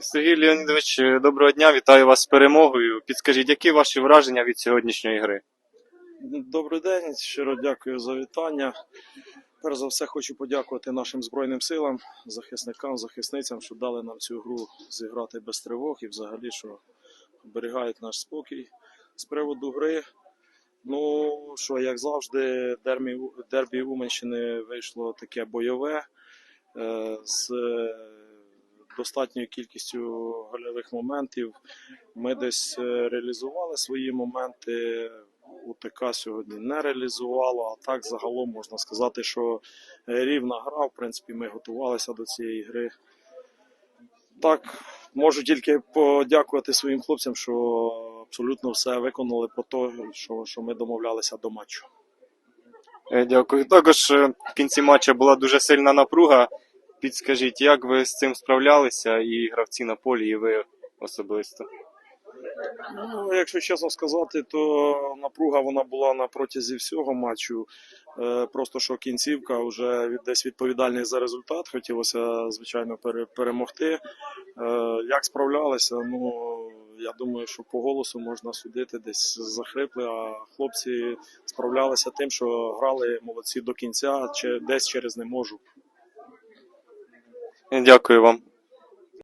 Сергій Леонідович, доброго дня, вітаю вас з перемогою. Підскажіть, які ваші враження від сьогоднішньої гри? Добрий день, щиро дякую за вітання. Перш за все хочу подякувати нашим Збройним силам, захисникам, захисницям, що дали нам цю гру зіграти без тривог і взагалі, що оберігають наш спокій. З приводу гри, ну що, як завжди, дербі, Уманщини вийшло таке бойове е, з е, достатньою кількістю гольових моментів. Ми десь е, реалізували свої моменти. УТК сьогодні не реалізувало, а так загалом можна сказати, що рівна гра. В принципі, ми готувалися до цієї гри. Так, можу тільки подякувати своїм хлопцям, що абсолютно все виконали по тому, що, що ми домовлялися до матчу. Е, Дякую. Також е, в кінці матчу була дуже сильна напруга. Підскажіть, як ви з цим справлялися, і гравці на полі, і ви особисто? Ну, якщо чесно сказати, то напруга вона була на протязі всього матчу. Е, Просто що кінцівка вже десь відповідальність за результат. Хотілося, звичайно, перемогти. Е, Як справлялися? Ну, я думаю, що по голосу можна судити, десь захрипли, а хлопці справлялися тим, що грали молодці до кінця, чи десь через не можу. Дякую вам.